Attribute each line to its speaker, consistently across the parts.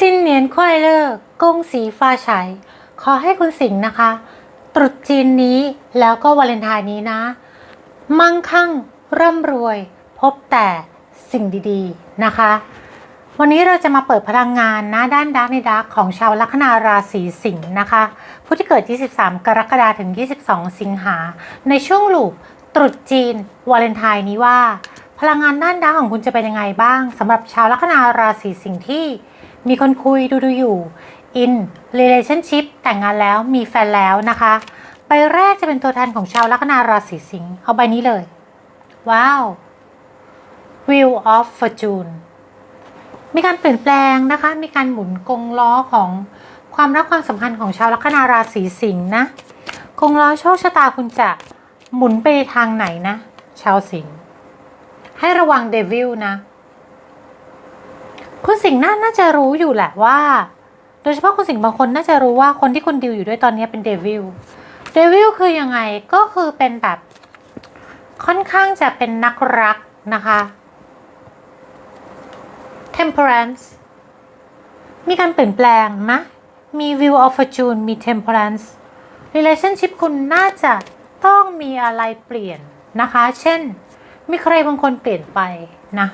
Speaker 1: สิ้นเนียนควายเลิกกงสีฟ้าใฉขอให้คุณสิงห์นะคะ ตรุษจีนนี้แล้วก็วาเลนไทน์นี้นะ มั่งคั่งร่ำรวย พบแต่สิ่งดีๆนะคะ วันนี้เราจะมาเปิดพลังงานนะด้านดาร์กในดาร์กของชาวลัคนาราศีสิงห์นะคะ ผู้ที่เกิด 23 กรกฎาคมถึง 22 สิงหา ในช่วงลูปตรุษจีนวาเลนไทน์นี้ว่า พลังงานด้านดาร์กของคุณจะเป็นยังไงบ้างสำหรับชาวลัคนาราศีสิงห์ที่ มีคนคุยดูดูอยู่ in relationship แต่งงานแล้วมีแฟนแล้วนะคะ ใบแรกจะเป็นตัวแทนของชาวลัคนาราศีสิงห์เอาใบนี้เลย ว้าว Wheel of Fortune มีการเปลี่ยนแปลงนะคะ มีการหมุนกงล้อของความรักความสัมพันธ์ของชาวลัคนาราศีสิงห์นะกงล้อโชคชะตาคุณจะหมุนไปทางไหนนะ ชาวสิงห์ให้ระวังเดวิลนะ คุณสิงห์น่าน่าจะรู้อยู่แหละว่า โดยเฉพาะคุณสิงห์บางคนน่าจะรู้ว่าคนที่คุณดิวอยู่ด้วยตอนนี้เป็นเดวิลเดวิลคือยังไงก็คือเป็นแบบค่อนข้างจะเป็นนักรักนะคะ temperance มีการเปลี่ยนแปลงนะ มี view of fortune มี temperance relationship คุณน่าจะต้องมีอะไรเปลี่ยนนะคะ เช่น มีใครบางคนเปลี่ยนไปนะ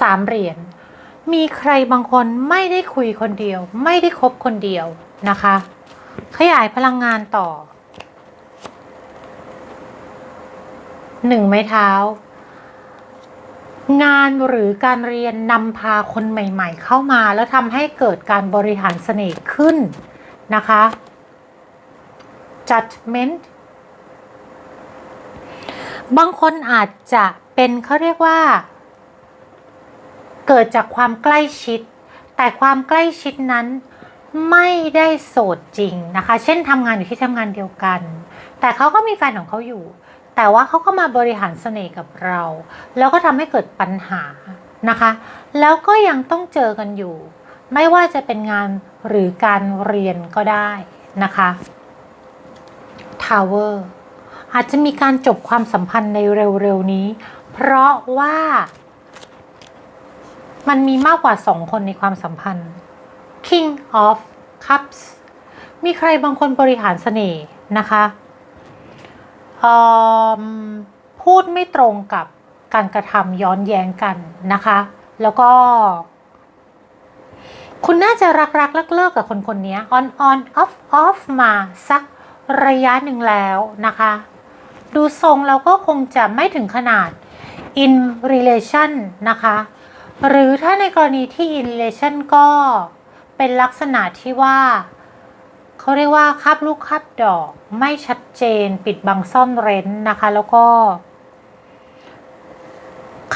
Speaker 1: สามเหรียญมีใครบางคนไม่ได้คุยคนเดียว ไม่ได้คบคนเดียวนะคะ ขยายพลังงานต่อหนึ่งไม้เท้า งานหรือการเรียนนำพาคนใหม่ ๆ เข้ามาแล้วทำให้เกิดการบริหารเสน่ห์ขึ้นนะคะ judgment บางคนอาจจะเป็นเขาเรียกว่า เกิดจากความใกล้ชิด แต่ความใกล้ชิดนั้นไม่ได้โสดจริงนะคะ เช่นทำงานอยู่ที่ทำงานเดียวกัน แต่เขาก็มีแฟนของเขาอยู่ แต่ว่าเขาก็มาบริหารเสน่ห์กับเรา แล้วก็ทำให้เกิดปัญหานะคะ แล้วก็ยังต้องเจอกันอยู่ ไม่ว่าจะเป็นงานหรือการเรียนก็ได้นะคะ Tower อาจจะมีการจบความสัมพันธ์ในเร็วๆนี้ เพราะว่า มันมีมากกว่าสองคนในความสัมพันธ์ King of Cups มีใครบางคนบริหารเสน่ห์นะคะพูดไม่ตรงกับการกระทำย้อนแย้งกันนะคะ แล้วก็ คุณน่าจะรักรักเลิกเลิกกับคนคนนี้ on on off off มาสักระยะหนึ่งแล้วนะคะ ดูทรงแล้วก็คงจะไม่ถึงขนาด in relation นะคะ หรือถ้าในกรณีที่ in relation ก็เป็นลักษณะที่ว่า เขาเรียกว่าคาบลูกคาบดอกไม่ชัดเจนปิดบังซ่อนเร้นนะคะ แล้วก็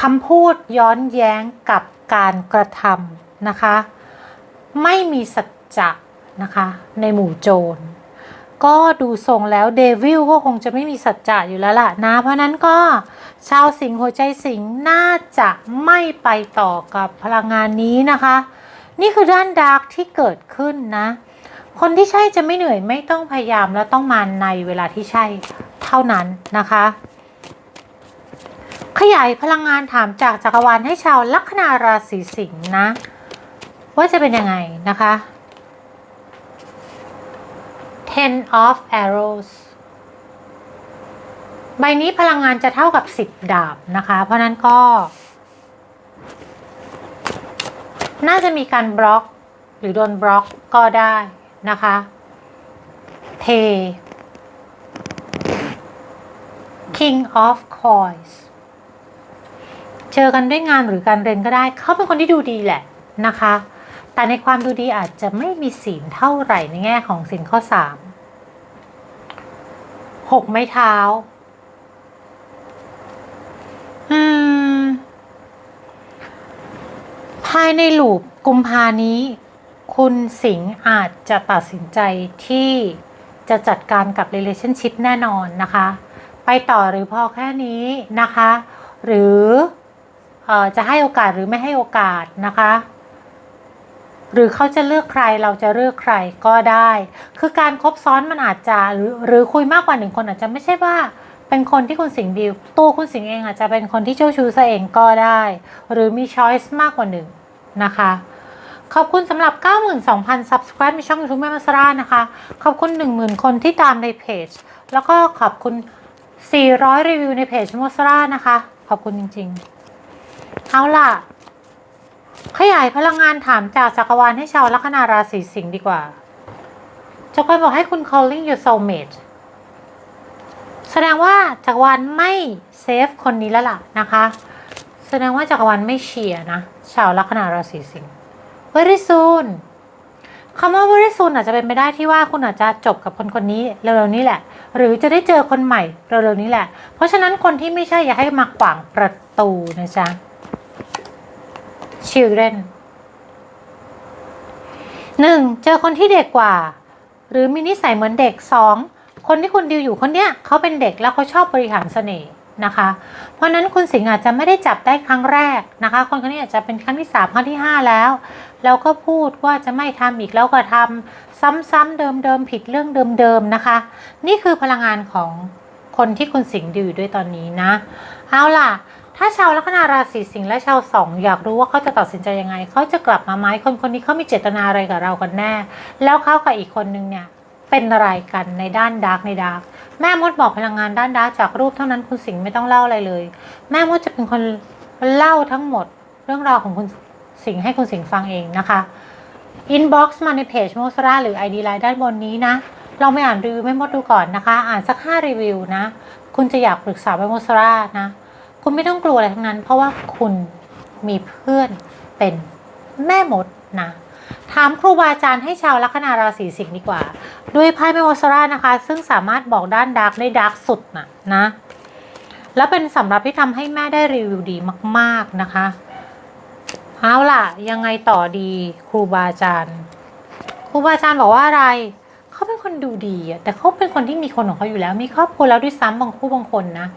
Speaker 1: คำพูดย้อนแย้งกับการกระทำนะคะ ไม่มีสัจจะนะคะ ในหมู่โจร ก็ดูทรงแล้วเดวิลก็คงจะไม่มีสัจจะอยู่แล้วล่ะนะ เพราะนั้นก็ชาวสิงห์หัวใจสิงห์น่าจะไม่ไปต่อกับพลังงานนี้นะคะ นี่คือด้านดาร์กที่เกิดขึ้นนะ คนที่ใช่จะไม่เหนื่อยไม่ต้องพยายามและต้องมาในเวลาที่ใช่เท่านั้นนะคะ ขยายพลังงานถามจากจักรวาลให้ชาวลัคนาราศีสิงห์นะ ว่าจะเป็นยังไงนะคะ Ten of Arrows ใบนี้พลังงานจะเท่ากับ 10 ดาบนะคะ เพราะนั้นก็ น่าจะมีการบล็อก หรือโดนบล็อกก็ได้นะคะเท King of Coins เจอกันด้วยงานหรือการเรียนก็ได้ เขาเป็นคนที่ดูดีแหละนะคะ แต่ในความดูดีอาจจะไม่มีศีลเท่าไหร่ในแง่ของศีลข้อสาม หกไม้เท้า อืม ภายในลูปกุมภานี้ คุณสิงห์อาจจะตัดสินใจที่จะจัดการกับ relationship แน่นอนนะคะ ไปต่อหรือพอแค่นี้นะคะ หรือออจะให้โอกาสหรือไม่ให้โอกาสนะคะ หรือเขาจะเลือกใครเราจะเลือกใครก็ได้ คือการครบซ้อนมันอาจจะหรือหรือคุยมากกว่าหนึ่งคนอาจจะไม่ใช่ว่าเป็นคนที่คุณสิงห์ดิวตัวคุณสิงห์เองอาจจะเป็นคนที่เจ้าชู้ซะเองก็ได้ หรือมีช้อยส์มากกว่าหนึ่งนะคะ ขอบคุณสำหรับ 92,000 subscribe ในช่อง YouTube แม่มาสรานะคะ ขอบคุณ 10,000 คนที่ตามในเพจ แล้วก็ขอบคุณ 400 รีวิวในเพจมสรานะคะ ขอบคุณจริงๆ เอาล่ะ ขยายพลังงานถามจากจักรวาลให้ชาวลัคนาราศีสิงห์ดีกว่าจักรวาลบอกให้คุณ calling your soulmate แสดงว่าจักรวาลไม่เซฟคนนี้แล้วล่ะนะคะ แสดงว่าจักรวาลไม่เชียร์นะ ชาวลัคนาราศีสิงห์ very soon คำว่า very soon อาจจะเป็นไปได้ที่ว่าคุณอาจจะจบกับคนคนนี้เร็วๆนี้แหละ หรือจะได้เจอคนใหม่เร็วๆนี้แหละ เพราะฉะนั้นคนที่ไม่ใช่อย่าให้มาขวางประตูนะจ๊ะ children หนึ่งเจอคนที่เด็กกว่า หรือมีนิสัยเหมือนเด็กสองคนที่คุณดิวอยู่คนเนี้ยเขาเป็นเด็กแล้วเขาชอบบริหารเสน่ห์นะคะ เพราะนั้นคุณสิงห์อาจจะไม่ได้จับได้ครั้งแรกนะคะ คนคนนี้อาจจะเป็นครั้งที่สามครั้งที่ห้าแล้ว แล้วก็พูดว่าจะไม่ทำอีกแล้วก็ทำซ้ำๆเดิมๆผิดเรื่องเดิมๆนะคะ นี่คือพลังงานของคนที่คุณสิงห์ดิวอยู่ด้วยตอนนี้นะ เอาล่ะ ถ้าชาวลัคนาราศีสิงห์และชาวสองอยากรู้ว่าเขาจะตัดสินใจยังไง เขาจะกลับมาไหมคนคนนี้เขามีเจตนาอะไรกับเรากันแน่ แล้วเขากับอีกคนนึงเนี่ยเป็นอะไรกันในด้านดาร์กในดาร์กแม่มดบอกพลังงานด้านดาร์กจากรูปเท่านั้นคุณสิงห์ไม่ต้องเล่าอะไรเลย แม่มดจะเป็นคนเล่าทั้งหมด เรื่องราวของคุณสิงห์ให้คุณสิงห์ฟังเองนะคะอินบ็อกซ์มาในเพจโมสราหรือ ID ไลน์ด้านบนนี้นะลองไปอ่านรีวิวแม่มดดูก่อนนะคะ อ่านสักห้ารีวิวนะ คุณจะอยากปรึกษาแม่มดสรานะ คุณไม่ต้องกลัวอะไรทั้งนั้น เพราะว่าคุณมีเพื่อนเป็นแม่มดนะถามครูบาอาจารย์ให้ชาวลัคนาราศีสิงห์ดีกว่า ด้วยไพ่แม่มดสรานะคะ ซึ่งสามารถบอกด้านดาร์กได้ดาร์กสุดนะนะ แล้วเป็นสำหรับที่ทำให้แม่ได้รีวิวดีมาก ๆนะคะ เอาล่ะ ยังไงต่อดีครูบาอาจารย์ ครูบาอาจารย์บอกว่าอะไร เขาเป็นคนดูดีแต่เขาเป็นคนที่มีคนของเขาอยู่แล้ว มีครอบครัวแล้วด้วยซ้ำบางคู่บางคนนะ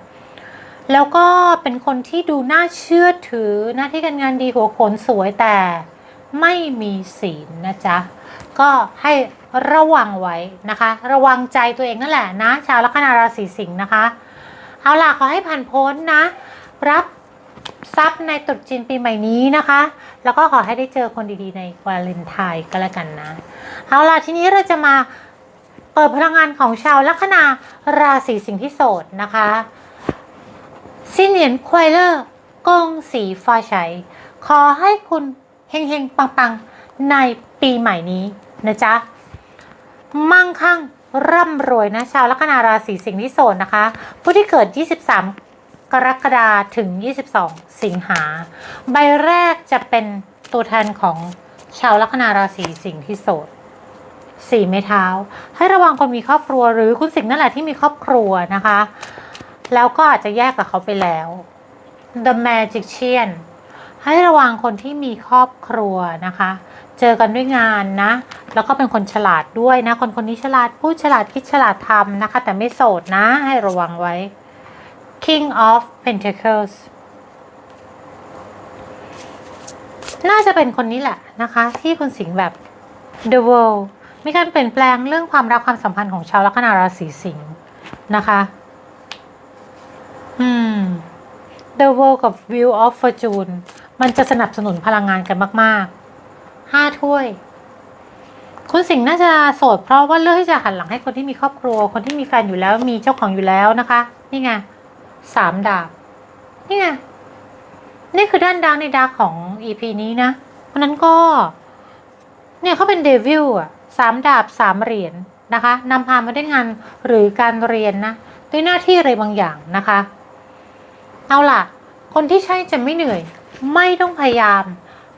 Speaker 1: แล้วก็เป็นคนที่ดูน่าเชื่อถือหน้าที่การงานดีหัวโขนสวยแต่ไม่มีศีลนะจ๊ะ ก็ให้ระวังไว้นะคะ ระวังใจตัวเองนั่นแหละนะ ชาวลัคนาราศีสิงห์นะคะ เอาล่ะขอให้ผ่านพ้นนะ รับทรัพย์ในตรุษจีนปีใหม่นี้นะคะ แล้วก็ขอให้ได้เจอคนดีๆในวาเลนไทน์ก็แล้วกันนะ เอาล่ะทีนี้เราจะมาเปิดพลังงานของชาวลัคนาราศีสิงห์ที่โสดนะคะ ซินเนียนควายเลอร์กงสีฟ้าใสขอให้คุณเฮงๆ ปังๆ ในปีใหม่นี้นะจ๊ะ มั่งคั่งร่ำรวยนะ ชาวลัคนาราศีสิงห์ที่โสดนะคะ ผู้ที่เกิด 23 กรกฎาคมถึง 22 สิงหา ใบแรกจะเป็นตัวแทนของชาวลัคนาราศีสิงห์ที่โสดสี่ไม้เท้า ให้ระวังคนมีครอบครัวหรือคุณสิงห์นั่นแหละที่มีครอบครัวนะคะ แล้วก็อาจจะแยกกับเขาไปแล้ว The Magician ให้ระวังคนที่มีครอบครัวนะคะ เจอกันด้วยงานนะ แล้วก็เป็นคนฉลาดด้วยนะ คนคนนี้ฉลาดพูดฉลาดคิดฉลาดทำนะคะ แต่ไม่โสดนะ ให้ระวังไว้ King of Pentacles น่าจะเป็นคนนี้แหละนะคะ ที่คุณสิงห์แบบ The World มีการเปลี่ยนแปลงเรื่องความรักความสัมพันธ์ของชาวลัคนาราศีสิงห์นะคะ อืม The World กับ Wheel of Fortune มันจะสนับสนุนพลังงานกันมาก ๆ ห้าถ้วย คุณสิงห์น่าจะโสด เพราะว่าเลือกที่จะหันหลังให้คนที่มีครอบครัว คนที่มีแฟนอยู่แล้วมีเจ้าของอยู่แล้วนะคะ นี่ไงสามดาบ นี่ไงนี่คือด้านดาร์กในดาร์ของ EP นี้นะ เพราะนั้นก็ เนี่ยเขาเป็นเดวิลอะสามดาบสามเหรียญนะคะนำพามาด้วยงานหรือการเรียนนะ ด้วยหน้าที่อะไรบางอย่างนะคะ เอาล่ะ คนที่ใช่จะไม่เหนื่อย ไม่ต้องพยายาม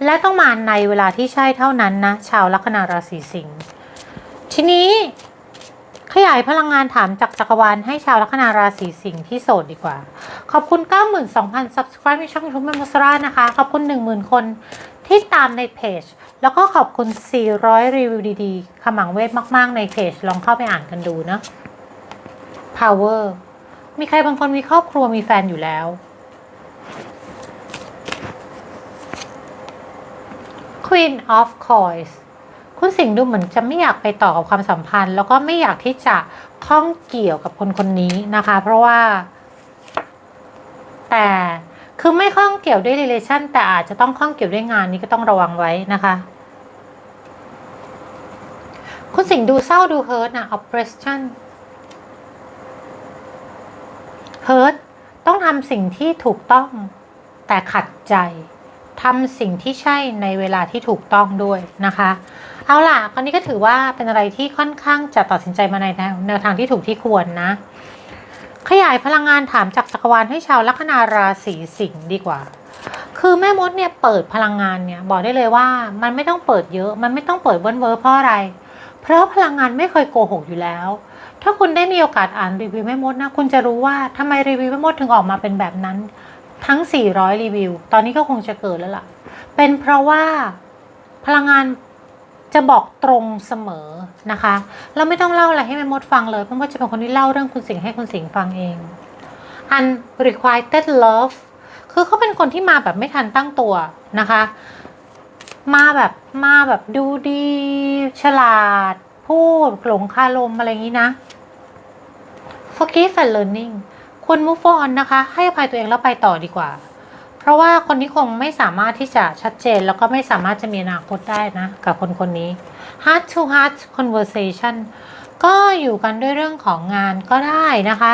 Speaker 1: และต้องมาในเวลาที่ใช่เท่านั้นนะ ชาวลัคนาราศีสิงห์ทีนี้ขยายพลังงานถามจากจักรวาลให้ชาวลัคนาราศีสิงห์ที่โสดดีกว่า ขอบคุณ 92,000 subscribe ในช่อง YouTube แมมสรานะคะ ขอบคุณ 10,000 คนที่ตามในเพจ แล้วก็ขอบคุณ 400 รีวิวดีๆขมังเวทมาก ๆ ในเพจ ลองเข้าไปอ่านกันดูนะ power มีใครบางคนมีครอบครัวมีแฟนอยู่แล้ว Queen of Coins คุณสิงห์ดูเหมือนจะไม่อยากไปต่อกับความสัมพันธ์ แล้วก็ไม่อยากที่จะข้องเกี่ยวกับคนคนนี้นะคะ เพราะว่า แต่คือไม่ข้องเกี่ยวด้วย relation แต่อาจจะต้องข้องเกี่ยวด้วยงานนี้ก็ต้องระวังไว้นะคะ คุณสิงห์ดูเศร้าดู hurt นะ oppression hurt ต้องทำสิ่งที่ถูกต้อง แต่ขัดใจทำสิ่งที่ใช่ในเวลาที่ถูกต้องด้วยนะคะ เอาล่ะคราวนี้ก็ถือว่าเป็นอะไรที่ค่อนข้างจะตัดสินใจมาในแนวแนวทางที่ถูกที่ควรนะ ขยายพลังงานถามจากจักรวาลให้ชาวลัคนาราศีสิงห์ดีกว่า คือแม่มดเนี่ยเปิดพลังงานเนี่ยบอกได้เลยว่ามันไม่ต้องเปิดเยอะ มันไม่ต้องเปิดเวิร์นเวอร์เพราะอะไร เพราะพลังงานไม่เคยโกหกอยู่แล้ว ถ้าคุณได้มีโอกาสอ่านรีวิวแม่มดนะ คุณจะรู้ว่าทำไมรีวิวแม่มดถึงออกมาเป็นแบบนั้น ทั้ง 400 รีวิว ตอนนี้ก็คงจะเกิดแล้วล่ะ เป็นเพราะว่าพลังงานจะบอกตรงเสมอนะคะ เราไม่ต้องเล่าอะไรให้แม่มดฟังเลยเพราะว่าจะเป็นคนที่เล่าเรื่องคุณสิงห์ให้คุณสิงห์ฟังเอง unrequited love คือเขาเป็นคนที่มาแบบไม่ทันตั้งตัวนะคะ มาแบบมาแบบดูดี ฉลาด พูดหลงคาลมอะไรอย่างนี้นะ forgive and learning คุณ move on นะคะ ให้อภัยตัวเองแล้วไปต่อดีกว่า เพราะว่าคนนี้คงไม่สามารถที่จะชัดเจน แล้วก็ไม่สามารถจะมีอนาคตได้นะ กับคนคนนี้ heart to heart conversation ก็อยู่กันด้วยเรื่องของงานก็ได้นะคะ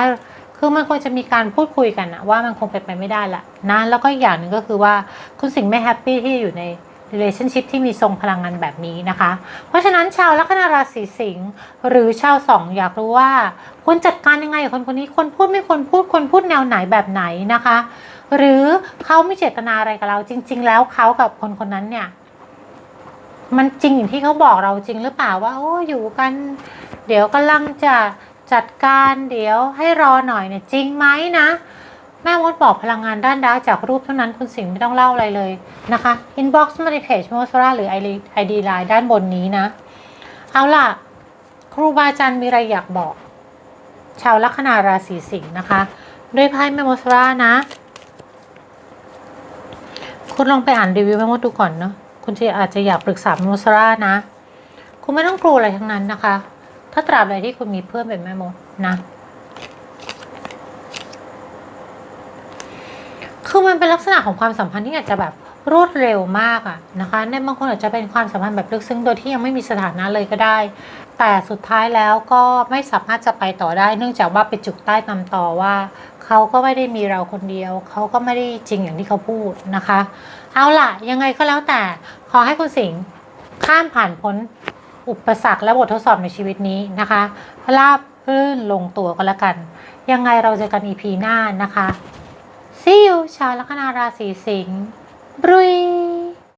Speaker 1: คือมันควรจะมีการพูดคุยกันนะว่ามันคงเป็นไปไม่ได้ละนะ แล้วก็อีกอย่างหนึ่งก็คือว่าคุณสิงห์ไม่แฮปปี้ที่อยู่ใน relationship ที่มีทรงพลังงานแบบนี้นะคะ เพราะฉะนั้นชาวลัคนาราศีสิงห์หรือชาวสองอยากรู้ว่าควรจัดการยังไงกับคนคนนี้คนพูดไม่ควรพูดคนพูดแนวไหนแบบไหนนะคะ หรือเขาไม่เจตนาอะไรกับเราจริง ๆ แล้วเขากับคนคนนั้นเนี่ย มันจริงอย่างที่เขาบอกเราจริงหรือเปล่าว่า โอ้อยู่กัน เดี๋ยวกำลังจะจัดการเดี๋ยวให้รอหน่อยเนี่ยจริงไหมนะ แม่มดบอกพลังงานด้านดาร์กจากรูปเท่านั้นคุณสิงห์ไม่ต้องเล่าอะไรเลยนะคะ inbox มาในเพจโมสราหรือ ID Line ด้านบนนี้นะ เอาล่ะ ครูบาอาจารย์มีอะไรอยากบอก ชาวลัคนาราศีสิงห์นะคะ ด้วยไพ่แม่มดสรานะ คุณลองไปอ่านรีวิวแม่มดดูก่อนเนาะคุณจะอาจจะอยากปรึกษาแม่มดสรานะ คุณไม่ต้องกลัวอะไรทั้งนั้นนะคะ ถ้าตราบใดที่คุณมีเพื่อนเป็นแม่มดนะ คือมันเป็นลักษณะของความสัมพันธ์ที่อาจจะแบบรวดเร็วมากอะนะคะในบางคนอาจจะเป็นความสัมพันธ์แบบลึกซึ้งโดยที่ยังไม่มีสถานะเลยก็ได้ แต่สุดท้ายแล้วก็ไม่สามารถจะไปต่อได้ เนื่องจากว่าไปจุกใต้ตำต่อว่า เขาก็ไม่ได้มีเราคนเดียว เขาก็ไม่ได้จริงอย่างที่เขาพูดนะคะ เอาล่ะ ยังไงก็แล้วแต่ขอให้คุณสิงห์ข้ามผ่านพ้นอุปสรรคและบททดสอบในชีวิตนี้นะคะราบรื่นลงตัวก็แล้วกัน ยังไงเราเจอกัน EP หน้านะคะ See you ชาวลัคนาราศีสิงห์บรุย